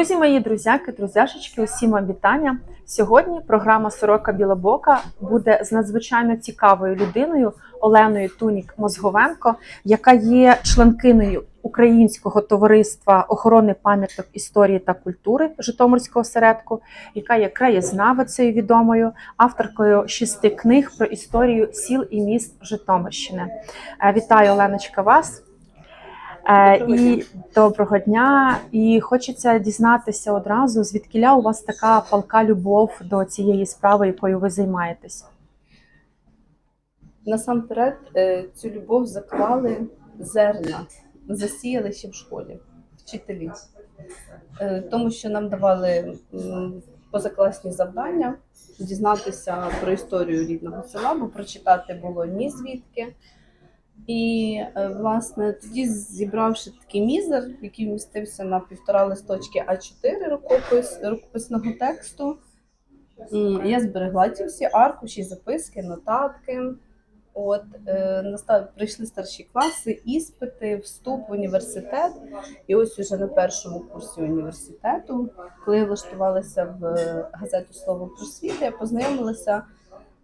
Друзі мої, друзяки, друзяшечки, усім вам вітання. Сьогодні програма Сорока Білобока буде з надзвичайно цікавою людиною Оленою Тунік Мозговенко, яка є членкиною Українського товариства охорони пам'яток історії та культури Житомирського осередку, яка є краєзнавицею відомою, авторкою шести книг про історію сіл і міст Житомирщини. Е, Вітаю, Оленочка, вас. Е, Доброго І дня. доброго дня. І хочеться дізнатися одразу, звідкіля у вас така палка любов до цієї справи, якою ви займаєтесь. Насамперед е, цю любов заклали зерна, засіяли ще в школі, вчителі. Е, Тому що нам давали позакласні завдання дізнатися про історію рідного села, бо прочитати було ні звідки. І, е, власне, тоді, зібравши такий мізер, який вмістився на півтора листочки А4 рукопис, рукописного тексту, я зберегла ці всі аркуші, записки, нотатки. От е, настав прийшли старші класи, іспити, вступ в університет. І ось уже на першому курсі університету, коли я влаштувалася в е, газету Слово просвіти, я познайомилася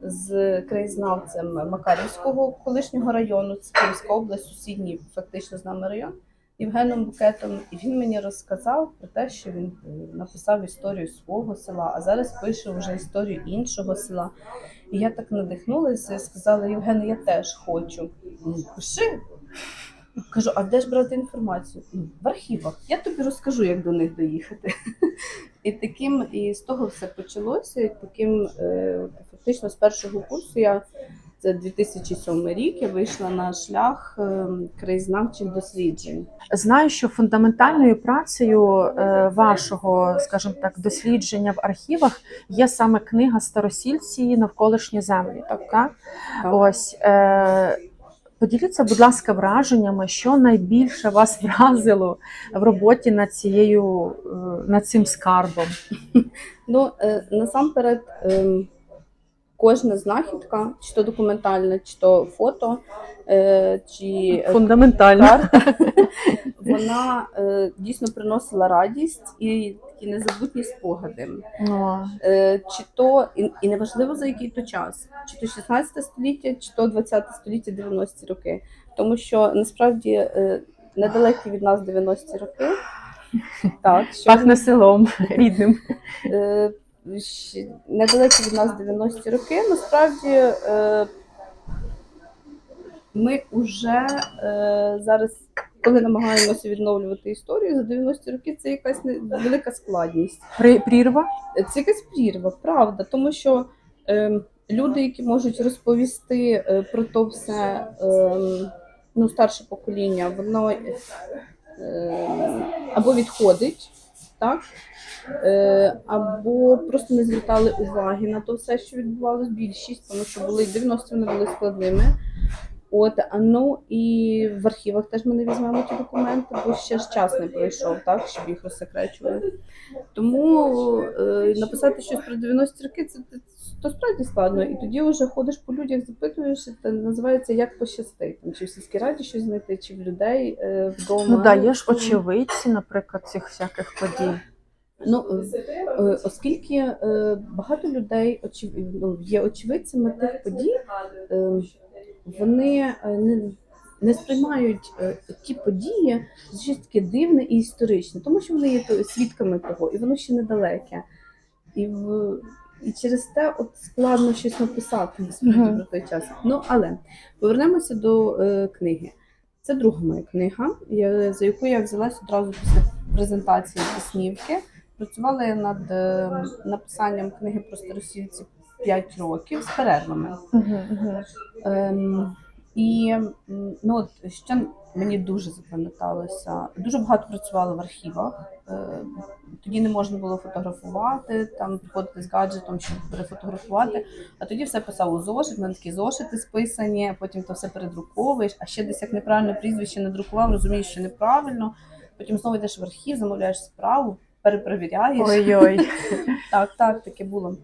з краєзнавцем Макарівського колишнього району, це Київська область, сусідній фактично з нами район. Євгеном Букетом, і він мені розказав про те, що він е, написав історію свого села, а зараз пише вже історію іншого села. І я так надихнулася і сказала: Євгене, я теж хочу. Пиши. Кажу, а де ж брати інформацію? Ну, в архівах. Я тобі розкажу, як до них доїхати. І таким, і з того все почалося. І таким е, фактично з першого курсу я це 2007 рік. Я вийшла на шлях е, краєзнавчих досліджень. Знаю, що фундаментальною працею е, вашого, скажімо так, дослідження в архівах є саме книга Старосільці навколишні землі. Так, так? Так. Ось поділіться, будь ласка, враженнями, що найбільше вас вразило в роботі над цією е, над цим скарбом. Ну, е, насамперед, ем, кожна знахідка, чи то документальна, чи то фото, е, чи е, Фундаментально. карта, вона е, дійсно приносила радість і такі незабутні спогади. О, Е, чи то, і, неважливо за який то час, чи то 16 століття, чи то 20 століття, 90-ті роки. Тому що насправді недалекі від нас 90-ті роки. Так, що пахне селом рідним. Недалеко від нас 90-ті роки. Насправді е, ми вже е, зараз, коли намагаємося відновлювати історію, за 90-ті роки це якась велика складність. Прірва. Це якась прірва, правда, тому що е, люди, які можуть розповісти про то все, ну, старше покоління, воно або відходить, так? Е, або просто не звертали уваги на то все, що відбувалося. більшість, тому що були 90-ті вони були складними. От, ну і в архівах теж ми не візьмемо ті документи, бо ще ж час не пройшов, так, щоб їх розсекречували. Тому е, написати щось про 90-ті роки це, це то справді складно. І тоді вже ходиш по людях, запитуєш, це називається як пощастить. Там, чи в сільській раді щось знайти, чи в людей е, вдома. Ну да, є ж очевидці, наприклад, цих всяких подій. Ну, е, е, оскільки е, багато людей ну, є очевидцями тих подій, вони е, не, не сприймають е, ті події щось таке дивне і історичне, тому що вони є свідками того, і воно ще недалеке. І, в... і через те от складно щось написати насправді про той час. Ну, але повернемося до е, книги. Це друга моя книга, я, за яку я взялась одразу після презентації Піснівки. Працювала я над е, написанням книги про старосільці 5 років з перервами. Ем, і ну, от, що мені дуже запам'яталося, дуже багато працювала в архівах. Е, тоді не можна було фотографувати, там приходити з гаджетом, щоб перефотографувати. А тоді все писав у зошит, мене такі зошити списані, потім то все передруковуєш, а ще десь як неправильно прізвище надрукував, розумієш, що неправильно. Потім знову йдеш в архів, замовляєш справу, перепровіряєш. Ой-ой. Так, так, таке було.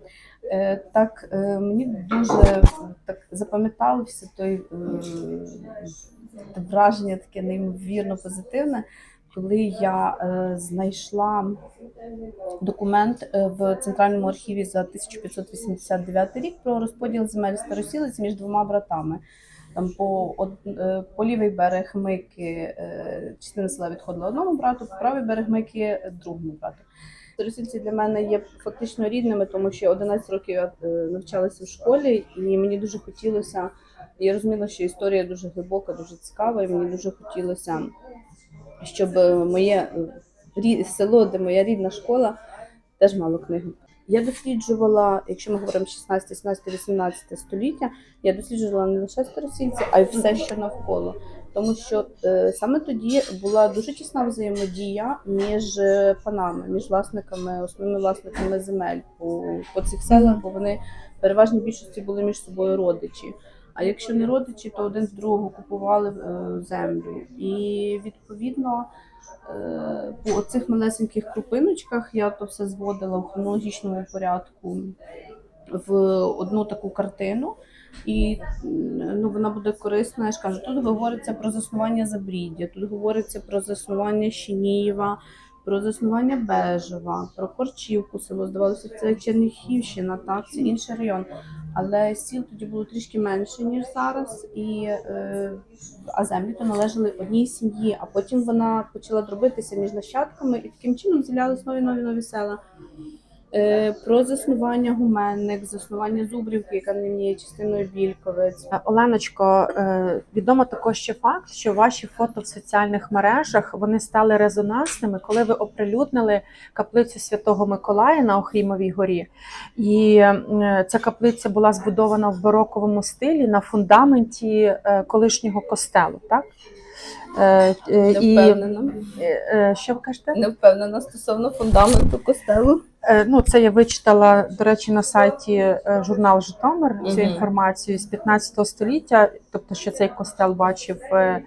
Е, так, е, мені дуже так запам'ятався той е, враження таке неймовірно позитивне, коли я знайшла документ в центральному архіві за 1589 рік про розподіл земель старосілиць між двома братами. Там по, од, по лівий берег Мики частина села відходила одному брату, по правий берег Мики другому брату. Старосільці для мене є фактично рідними, тому що 11 років я е, навчалася в школі, і мені дуже хотілося. Я розуміла, що історія дуже глибока, дуже цікава, і мені дуже хотілося, щоб моє е, село, де моя рідна школа, теж мало книгу. Я досліджувала, якщо ми говоримо 16, 17, 18 століття, я досліджувала не лише старосільці, а й все, що навколо. Тому що е, саме тоді була дуже тісна взаємодія між е, панами, між власниками, основними власниками земель по, по цих селах, бо вони в переважній більшості були між собою родичі. А якщо не родичі, то один з другого купували е, землю. І відповідно по цих малесеньких крупиночках я то все зводила в хронологічному порядку в одну таку картину. І ну, вона буде корисна. Я ж кажу, тут говориться про заснування Забріддя, тут говориться про заснування Щенієва, про заснування Бежева, про Корчівку село. Здавалося, це Черніхівщина, так, це інший район. Але сіл тоді було трішки менше, ніж зараз, і, е, а землі то належали одній сім'ї. А потім вона почала дробитися між нащадками, і таким чином з'являлись нові нові нові села. Е, про заснування гуменник, заснування Зубрівки, яка нині є частиною Більковець. Е, Оленочко, е, відомо також ще факт, що ваші фото в соціальних мережах вони стали резонансними, коли ви оприлюднили каплицю Святого Миколая на Охрімовій горі. І ця каплиця була збудована в бароковому стилі на фундаменті колишнього костелу. Так? Не І впевнена. е, що ви кажете? Не впевнена стосовно фундаменту костелу. Е, Ну, це я вичитала, до речі, на сайті е, журнал Житомир цю Мгм. інформацію з 15 століття, тобто, що цей костел бачив е,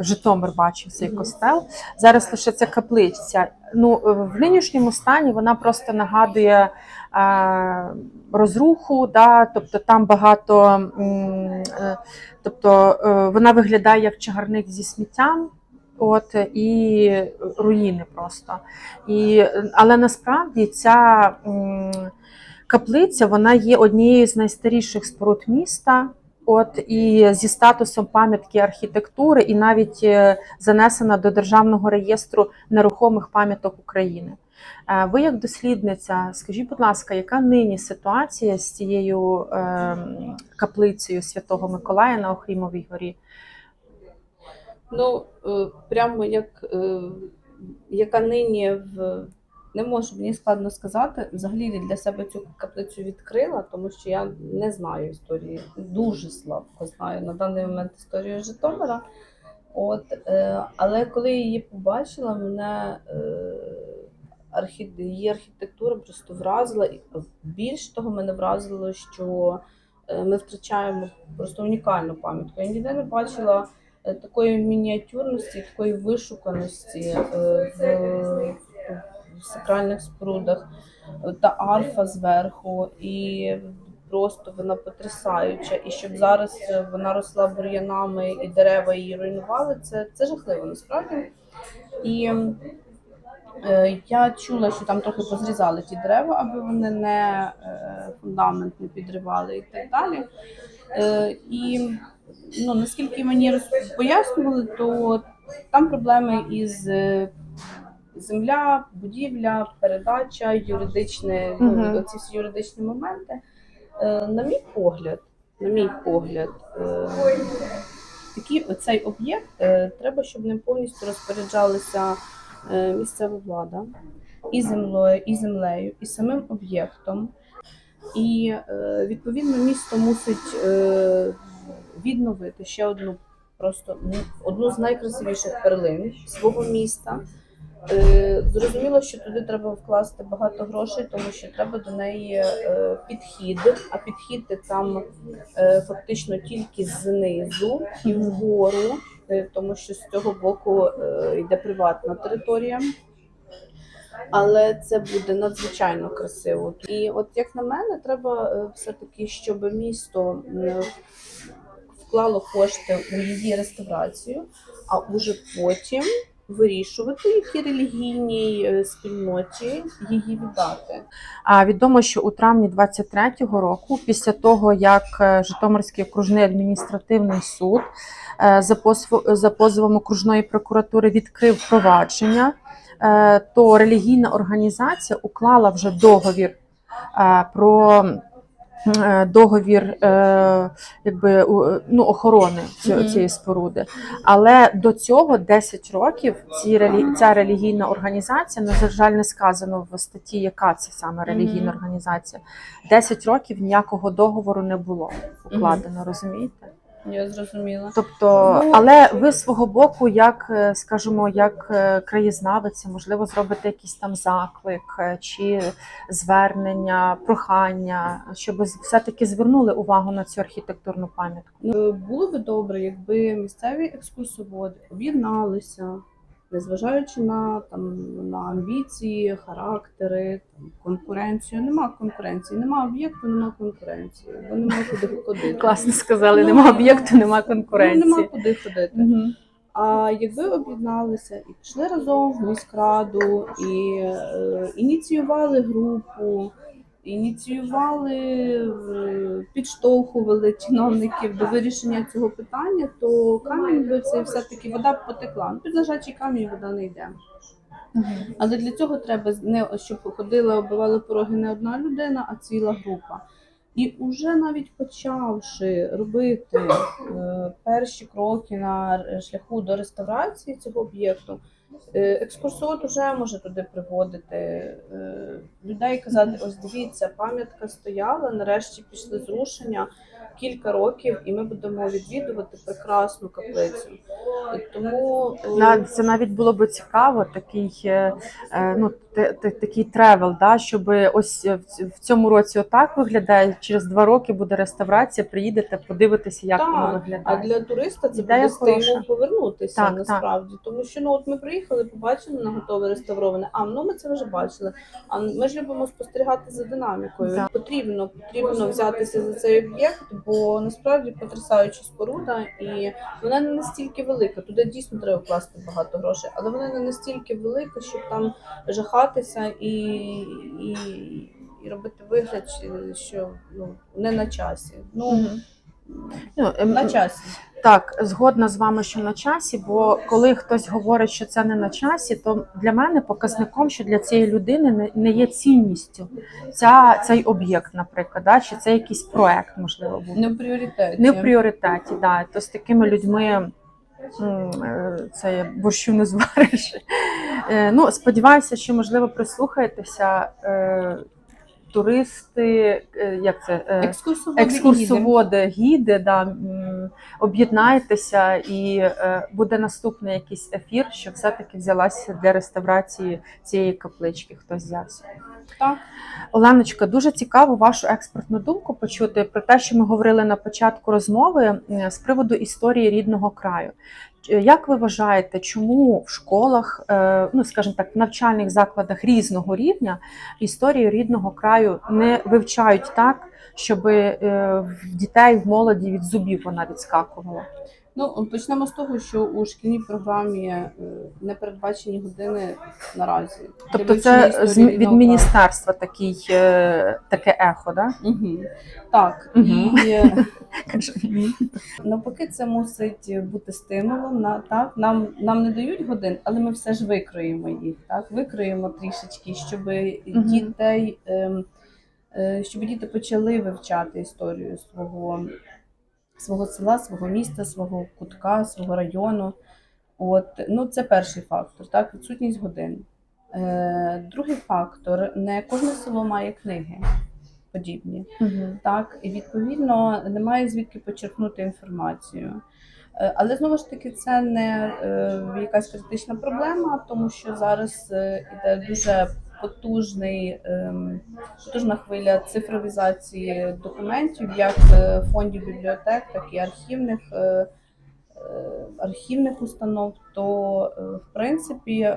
Житомир бачив цей костел. Зараз лише це каплиця. Ну, в нинішньому стані вона просто нагадує розруху, да, тобто там багато, тобто вона виглядає як чагарник зі сміттям. От і руїни просто. І, але насправді ця каплиця вона є однією з найстаріших споруд міста. От і зі статусом пам'ятки архітектури, і навіть е, занесена до державного реєстру нерухомих пам'яток України. Е, Ви, як дослідниця, скажіть, будь ласка, яка нині ситуація з цією ем, каплицею Святого Миколая на Охрімовій горі? Ну, е, прямо як е, яка нині в не можу, мені складно сказати. Взагалі для себе цю каплицю відкрила, тому що я не знаю історії. Дуже слабко знаю на даний момент історію Житомира. От, е, але коли я її побачила, мене її архітектура просто вразила. І Більш того, мене вразило, що ми втрачаємо просто унікальну пам'ятку. Я ніде не бачила такої мініатюрності, такої вишуканості е, в, сакральних спорудах Е, та арфа зверху, і просто вона потрясаюча. І щоб зараз е, вона росла бур'янами і дерева її руйнували, це, це жахливо насправді. І е, я чула, що там трохи позрізали ті дерева, аби вони не е, фундамент не підривали і так далі. Е, і ну, наскільки мені роз- пояснювали, то там проблеми із е, земля, будівля, передача, юридичне, ну, Мгм. оці всі юридичні моменти. Е, на мій погляд, на мій погляд, е, такий оцей об'єкт е, треба, щоб ним повністю розпоряджалася е, місцева влада і землею, і землею, і самим об'єктом. І е, відповідно місто мусить е, відновити ще одну просто ну, одну з найкрасивіших перлин свого міста. Е, Зрозуміло, що туди треба вкласти багато грошей, тому що треба до неї е, підхід, а підхід там е, фактично тільки знизу і вгору, тому що з цього боку йде приватна територія. Але це буде надзвичайно красиво. І от як на мене, треба е, все-таки, щоб місто вклало кошти у її реставрацію, а уже потім вирішувати, які релігійній е, спільноті її віддати. А відомо, що у травні 23-го року, після того як е, Житомирський окружний адміністративний суд е, за позовом окружної прокуратури відкрив провадження, то релігійна організація уклала вже договір про договір е, якби ну, охорони цієї споруди. Але до цього 10 років ці ця релігійна організація, на жаль, не сказано в статті, яка це саме релігійна організація. 10 років ніякого договору не було укладено, розумієте? Я зрозуміла. Тобто, Ну- але ви з свого боку, як е, скажімо, як е, краєзнавиця, можливо, зробите якийсь там заклик е, чи звернення, прохання, щоб все-таки звернули увагу на цю архітектурну пам'ятку. Було би добре, якби місцеві екскурсоводи об'єдналися, незважаючи на там на амбіції, характери, там, конкуренцію. Нема конкуренції, нема об'єкту, нема конкуренції, бо нема куди ходити. Класно сказали, Ну, нема об'єкту, нема Ну, нема куди ходити. А якби об'єдналися і пішли разом в міськраду, і е, ініціювали групу, ініціювали, е, підштовхували чиновників до вирішення цього питання, то камінь би це все-таки вода б потекла. Ну, під лежачий камінь вода не йде. Але для цього треба не щоб ходила, оббивала пороги не одна людина, а ціла група. І вже навіть почавши робити е, перші кроки на шляху до реставрації цього об'єкту, екскурсовод вже може туди приводити е, людей, казати: ось дивіться, пам'ятка стояла, нарешті пішли зрушення кілька років, і ми будемо відвідувати прекрасну каплицю. І тому е, На- Це навіть було би цікаво, такий е, е, ну такий тревел, да, щоб ось в цьому році отак виглядає. Через два роки буде реставрація. Приїдете, подивитися, як Так, воно А для туриста це Ідея буде стимул повернутися Так, насправді. Тому що ну от ми приїхали, побачили на готове реставроване. А ну ми це вже бачили. А ми ж любимо спостерігати за динамікою. Так. Потрібно потрібно взятися за цей об'єкт, бо насправді потрясаюча споруда, і вона не настільки велика. Туди дійсно треба вкласти багато грошей, але вона не настільки велика, щоб там жахатися і, і, і робити вигляд, що- ну не на часі. Ну. Ну, ем, на часі. Так, згодна з вами, що на часі, бо коли хтось говорить, що це не на часі, то для мене показником, що для цієї людини не, є цінністю ця, цей об'єкт, наприклад, да, чи це якийсь проект, можливо, був. Не в пріоритеті. Не в пріоритеті, да. То з такими людьми е, це борщу не звариш. Е, Ну, сподіваюся, що можливо прислухаєтеся. Туристи, е, як це е, Екскурсоводи. екскурсоводи, гіди, да, об'єднайтеся, і е, буде наступний якийсь ефір, що все-таки взялася для реставрації цієї каплички. Хтось взявся. Так. Оленочка, дуже цікаво вашу експертну думку почути про те, що ми говорили на початку розмови з приводу історії рідного краю. Ч- Як ви вважаєте, чому в школах, е, ну скажімо так, в навчальних закладах різного рівня історію рідного краю не вивчають так, щоб е, в дітей в молоді від зубів вона відскакувала? Ну, почнемо з того, що у шкільній програмі е, не передбачені години наразі. Тобто, це від міністерства такий, е, таке ехо, да? Мгм. Так, Мгм. і е, навпаки, це мусить бути стимулом. На так нам нам не дають годин, але ми все ж викроїмо їх. Так, викроїмо трішечки, щоб дітей, ем, щоб діти почали вивчати історію свого, свого села, свого міста, свого кутка, свого району. От, ну, це перший фактор, так, відсутність годин. Е, другий фактор не кожне село має книги подібні. Мгм. Так, і відповідно немає звідки почерпнути інформацію. Е, Але знову ж таки, це не е, якась критична проблема, тому що зараз е, іде дуже потужний, ем, потужна хвиля цифровізації документів, як е, фондів бібліотек, так і архівних. е, е, архівних установ, то в принципі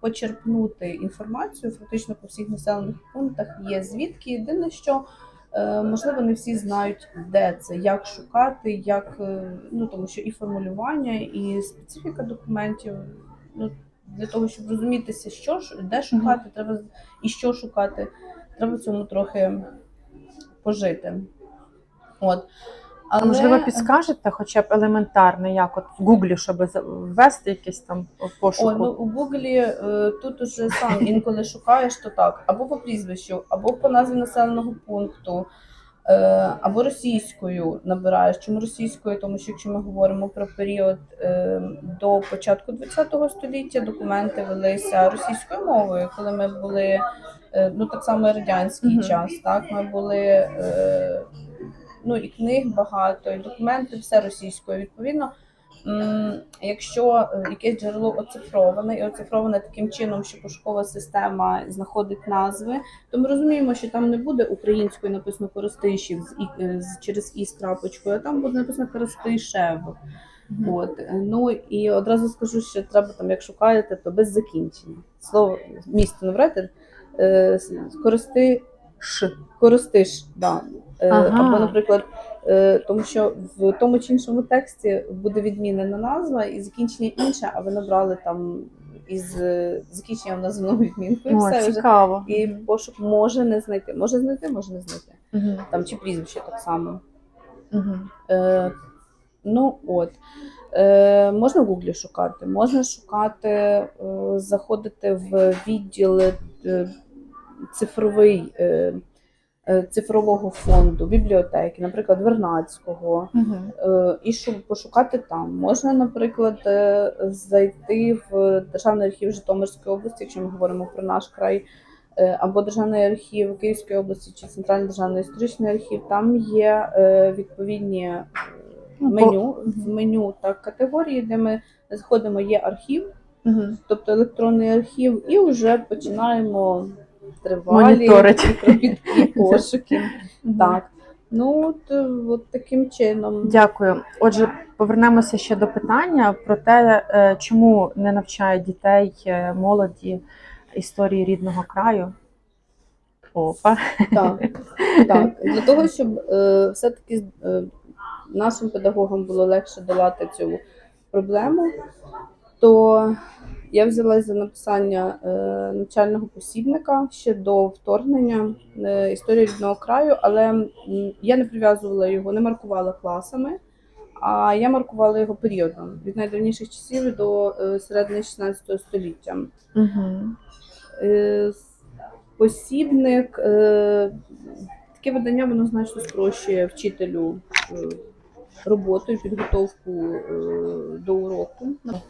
почерпнути інформацію фактично по всіх населених пунктах є звідки. Єдине, що Можливо, не всі знають, де це, як шукати, як ну тому що і формулювання, і специфіка документів. Ну для того, щоб розумітися, що де шукати, треба і що шукати, треба в цьому трохи пожити. От. А можливо, підскажете хоча б елементарно, як от в Гуглі, щоб ввести якийсь там пошуку? О, ну у Гуглі е, тут уже сам інколи шукаєш, то так, або по прізвищу, або по назві населеного пункту, або російською набираєш. Чому російською? Тому що якщо ми говоримо про період е, до початку ХХ століття, документи велися російською мовою, коли ми були е, ну так само радянський Мгм. час. Так, ми були. Е, Ну і книг багато, і документи, все російською. Відповідно, Якщо е, якесь джерело оцифроване і оцифроване таким чином, що пошукова система знаходить назви, то ми розуміємо, що там не буде українською написано Коростишів з, е, з через і з крапочкою, а там буде написано Коростишев. Мгм. От е, ну і одразу скажу, що треба там, як шукаєте, то без закінчення. Слово місто не врете, е, користи Ш. Коростиш, да. Ага. Або, наприклад, тому що в тому чи іншому тексті буде відмінена назва і закінчення інше, а ви набрали там із е, закінченням названу відмінку, і О, все вже. цікаво. І пошук може не знайти. Може знайти, може не знайти. Мгм. Там чи прізвище так само. Мгм. Е, ну от. Е, можна в Гуглі шукати, можна шукати, е, заходити в відділ е, цифровий, е, е, цифрового фонду, бібліотеки, наприклад, Вернадського, е, і щоб пошукати там. Можна, наприклад, е, зайти в Державний архів Житомирської області, якщо ми говоримо про наш край, е, або Державний архів Київської області чи Центральний державний історичний архів. Там є е, відповідні е, Ну, меню, в меню та категорії, де ми заходимо, є архів, тобто електронний архів, і вже починаємо тривалі Моніторити. і пошуки. Так. Ну, от, е, от таким чином. Дякую. Отже, повернемося ще до питання про те, е, чому не навчають дітей е, молоді історії рідного краю. Опа. Так, так. Для того, щоб е, все-таки е, нашим педагогам було легше долати цю проблему, то я взялась за написання е, навчального посібника ще до вторгнення е, історії рідного краю, але я не прив'язувала його, не маркувала класами, а я маркувала його періодом від найдавніших часів до е, середини 16 століття. Угу. Посібник, таке видання воно значно спрощує вчителю роботу і підготовку е, до уроку.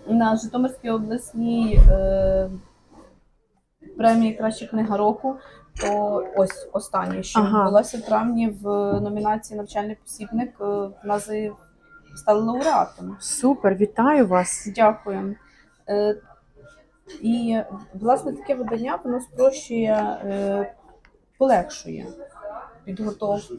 На Житомирській обласній е, премії Краща книга року. То ось останнє, що Ага. відбулося в травні в номінації Навчальний посібник. е, В нас стали лауреатом. Супер, вітаю вас. Дякую. І власне таке видання воно спрощує, полегшує підготовку,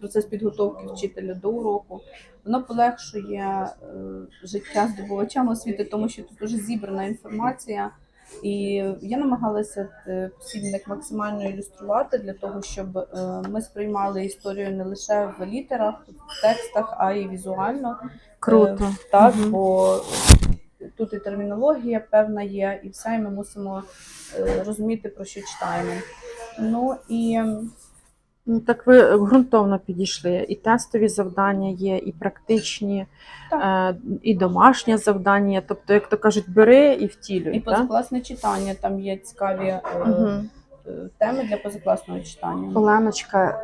процес підготовки вчителя до уроку. Воно полегшує е, життя здобувачам освіти, тому що тут вже зібрана інформація. І я намагалася е, посібник максимально ілюструвати для того, щоб е, ми сприймали історію не лише в літерах, в текстах, а й візуально. Круто. Так, Мгм. бо тут і термінологія певна є, і все, і ми мусимо розуміти, про що читаємо. Ну і так ви ґрунтовно підійшли. І тестові завдання є, і практичні, Так. е, і домашнє завдання. Тобто, як то кажуть, бери і втілюй. і так? позакласне читання, там є цікаві е, теми для позакласного читання. Оленочка,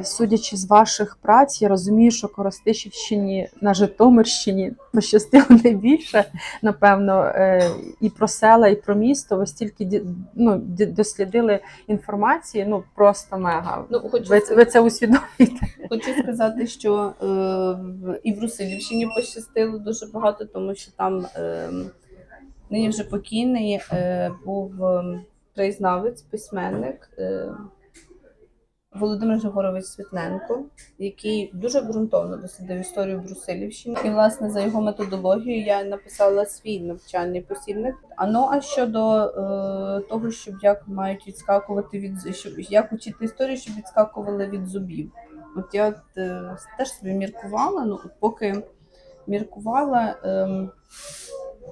е, судячи з ваших праць, я розумію, що Коростишівщині на Житомирщині пощастило найбільше, напевно, е, і про села, і про місто. Ви стільки ну, дослідили інформації, ну просто мега. Ну, хочу ви, сказати- ви це усвідомлюєте? Хочу сказати, що е, в- і в Русилівщині пощастило дуже багато, тому що там е, нині вже покійний е, був е, краєзнавець, письменник е, Володимир Григорович Світненко, який дуже ґрунтовно дослідив історію Брусилівщини. І, власне, за його методологією я написала свій навчальний посібник. А ну а щодо е, того, щоб як мають відскакувати від щоб, як учити історію, щоб відскакували від зубів. От я е, теж собі міркувала, ну поки міркувала. ем,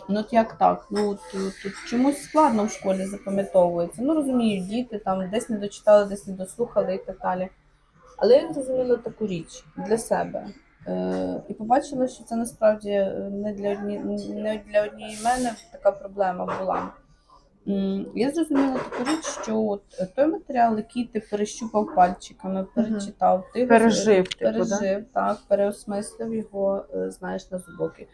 Ну, от як так? Ну тут, тут чомусь складно в школі запам'ятовується. Ну розумію, діти там десь не дочитали, десь не дослухали і так далі. Але я зрозуміла таку річ для себе. Е, і побачила, що це насправді е, не для одні, не для однієї мене така проблема була. Я зрозуміла таку річ, що от е, той матеріал, який ти перещупав пальчиками, перечитав, ти його Пережив, типу, да? пережив, так, переосмислив його, е, знаєш на зубоки.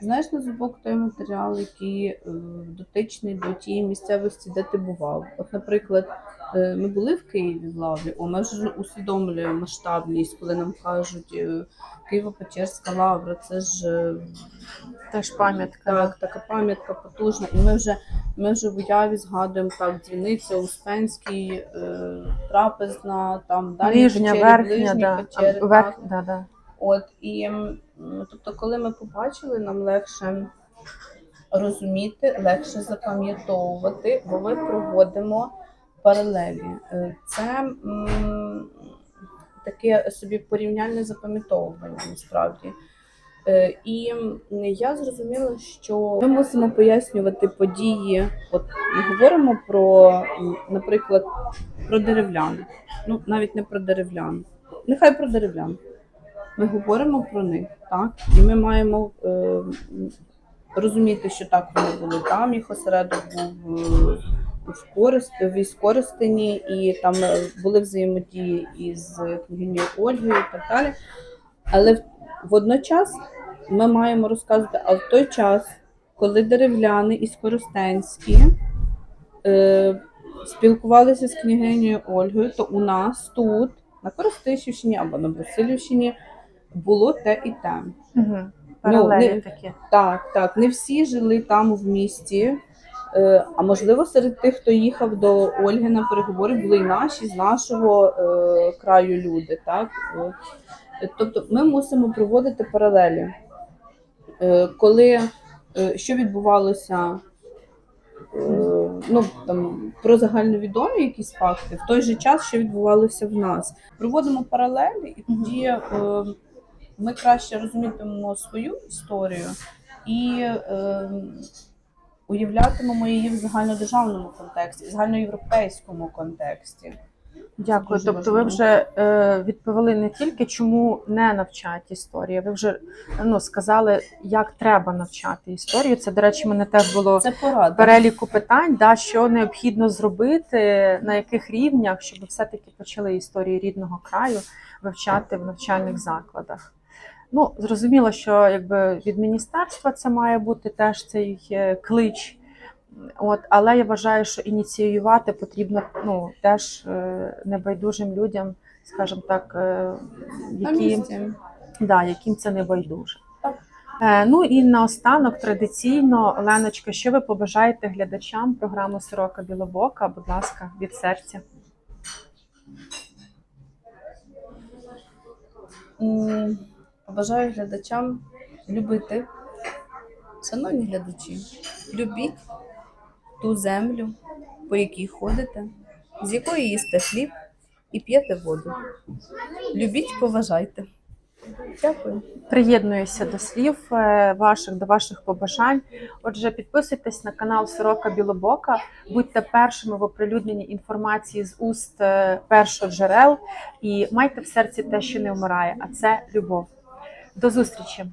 Знаєш на зубок той матеріал, який е, дотичний до тієї місцевості, де ти бував. От, наприклад, ми були в Києві в лаврі, о, ми вже усвідомлюємо масштабність, коли нам кажуть е, Києво-Печерська лавра, це ж е, Теж пам'ятка. так, така пам'ятка потужна. І ми вже ми вже в уяві згадуємо так, дзвіниця, Успенський, е, трапезна, там далі Нижня, печері, верхня, да. печери, а, верх, так. да, да. От і тобто, коли ми побачили, нам легше розуміти, легше запам'ятовувати, бо ми проводимо паралелі. Е, Це таке собі порівняльне запам'ятовування насправді. Е, І я зрозуміла, що ми мусимо пояснювати події. От ми говоримо про, наприклад, про деревлян. Ну, навіть не про деревлян. Нехай про деревлян. Ми говоримо про них, так? І ми маємо е, розуміти, що так вони були там, їх осередок був е, в Корест, в Іскористині, і там е, були взаємодії із княгинею Ольгою і так далі. Але водночас ми маємо розказувати, а в той час, коли деревляни і Скоростенські е, спілкувалися з княгинею Ольгою, то у нас тут, на Коростишівщині або на Брусилівщині, було те і те. Угу. Паралелі не- такі. Так, так, не всі жили там в місті. Е, а можливо, серед тих, хто їхав до Ольги на переговори, були й наші з нашого е, краю люди. Так? Тобто ми мусимо проводити паралелі. Е, коли що відбувалося ну, там, про загальновідомі якісь факти, в той же час, що відбувалося в нас. Проводимо паралелі, і тоді ми краще розумітимемо свою історію і уявлятимемо її в загальнодержавному контексті, в загальноєвропейському контексті. Дякую. Дуже Тобто, ви вже е, відповіли не тільки чому не навчати історії, ви вже ну, сказали, як треба навчати історію. Це, до речі, мене теж було Це порада. переліку питань, да, що необхідно зробити, на яких рівнях, щоб все-таки почали історії рідного краю вивчати в навчальних закладах. Ну, зрозуміло, що якби від міністерства це має бути теж цей е, клич. От, але я вважаю, що ініціювати потрібно ну, теж е, небайдужим людям, скажімо так, е, які, да, яким це не байдуже. Ну і наостанок традиційно, Оленочка, що ви побажаєте глядачам програми Сорока Білобока? Будь ласка, від серця. М, Бажаю глядачам любити. Шановні глядачі, любіть ту землю, по якій ходите, з якої їсте хліб і п'єте воду. Любіть, поважайте. Дякую. Приєднуюся до слів е, ваших, до ваших побажань. Отже, підписуйтесь на канал Сорока Білобока, будьте першими в оприлюдненні інформації з уст е, першоджерел і майте в серці те, що не вмирає, а це любов. До зустрічі!